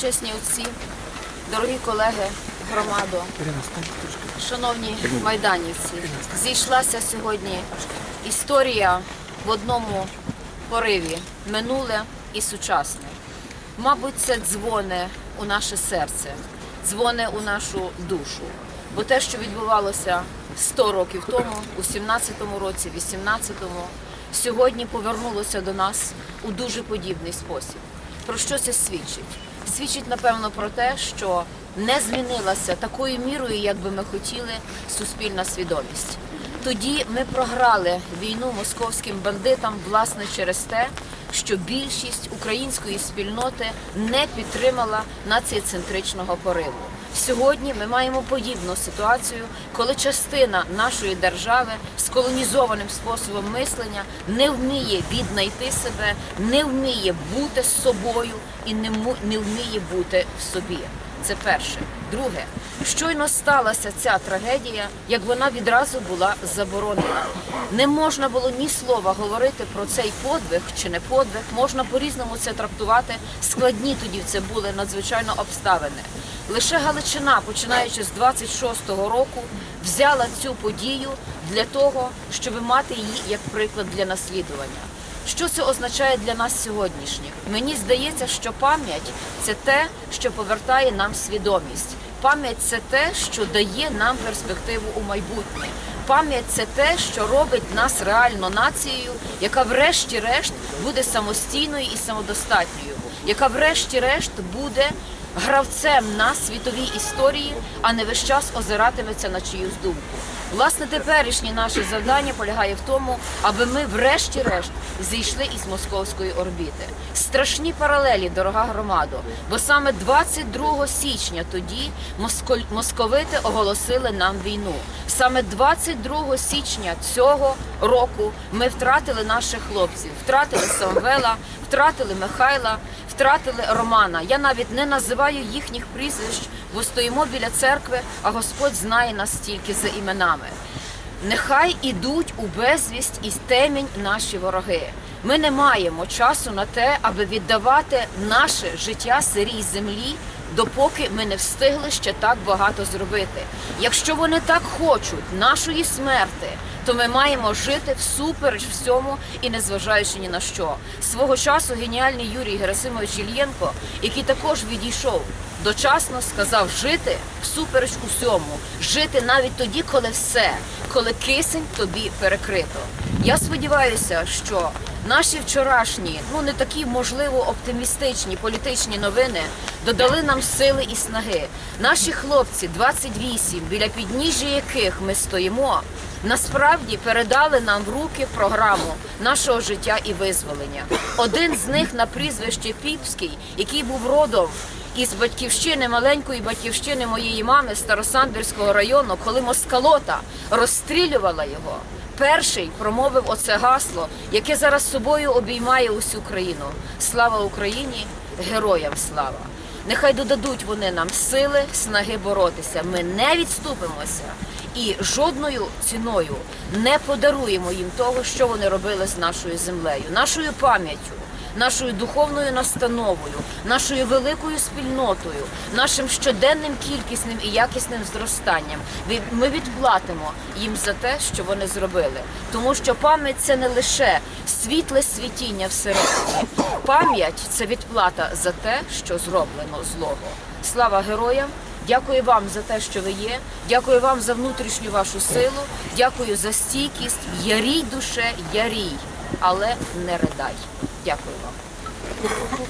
Чесні отці, дорогі колеги, громадо, шановні майданівці, зійшлася сьогодні історія в одному пориві минуле і сучасне. Мабуть, це дзвоне у наше серце, дзвоне у нашу душу. Бо те, що відбувалося 100 років тому, у 17-му році, 18-му, сьогодні повернулося до нас у дуже подібний спосіб. Про що це свідчить? Свідчить, напевно, про те, що не змінилася такою мірою, як би ми хотіли, суспільна свідомість. Тоді ми програли війну московським бандитам власне через те, що більшість української спільноти не підтримала націєцентричного пориву. Сьогодні ми маємо подібну ситуацію, коли частина нашої держави з колонізованим способом мислення не вміє віднайти себе, не вміє бути з собою і не вміє бути в собі. Це перше. Друге, щойно сталася ця трагедія, як вона відразу була заборонена. Не можна було ні слова говорити про цей подвиг чи не подвиг. Можна по-різному це трактувати. Складні тоді це були надзвичайно обставини. Лише Галичина, починаючи з 26-го року, взяла цю подію для того, щоб мати її як приклад для наслідування. Що це означає для нас сьогоднішніх? Мені здається, що пам'ять це те, що повертає нам свідомість. Пам'ять це те, що дає нам перспективу у майбутнє. Пам'ять це те, що робить нас реально нацією, яка врешті-решт буде самостійною і самодостатньою, яка врешті-решт буде гравцем на світовій історії, а не весь час озиратиметься на чиюсь думку. Власне, теперішнє наше завдання полягає в тому, аби ми, врешті-решт, зійшли із московської орбіти. Страшні паралелі, дорога громадо, бо саме 22 січня тоді московити оголосили нам війну. Саме 22 січня цього року ми втратили наших хлопців, втратили Самвела, втратили Михайла, втратили Романа. Я навіть не називаю їхніх прізвищ, бо стоїмо біля церкви, а Господь знає нас тільки за іменами. Нехай ідуть у безвість і темінь наші вороги. Ми не маємо часу на те, аби віддавати наше життя сирій землі, допоки ми не встигли ще так багато зробити. Якщо вони так хочуть нашої смерти, то ми маємо жити всупереч всьому і не зважаючи ні на що. Свого часу геніальний Юрій Герасимович Ільєнко, який також відійшов дочасно сказав жити всупереч усьому, жити навіть тоді, коли все, коли кисень тобі перекрито. Я сподіваюся, що наші вчорашні, ну не такі можливо оптимістичні політичні новини додали нам сили і снаги. Наші хлопці, 28, біля підніжжя яких ми стоїмо, насправді передали нам в руки програму нашого життя і визволення. Один з них на прізвище Піпський, який був родом із батьківщини, маленької батьківщини моєї мами Старосамбірського району, коли москалота розстрілювала його. Перший промовив оце гасло, яке зараз собою обіймає усю країну. Слава Україні! Героям слава! Нехай додадуть вони нам сили, снаги боротися. Ми не відступимося і жодною ціною не подаруємо їм того, що вони робили з нашою землею, нашою пам'яттю нашою духовною настановою, нашою великою спільнотою, нашим щоденним кількісним і якісним зростанням. Ми відплатимо їм за те, що вони зробили. Тому що пам'ять це не лише світле світіння всередині. Пам'ять це відплата за те, що зроблено злого. Слава героям! Дякую вам за те, що ви є. Дякую вам за внутрішню вашу силу. Дякую за стійкість. Ярій душе, ярій, але не ридай. Дякую вам.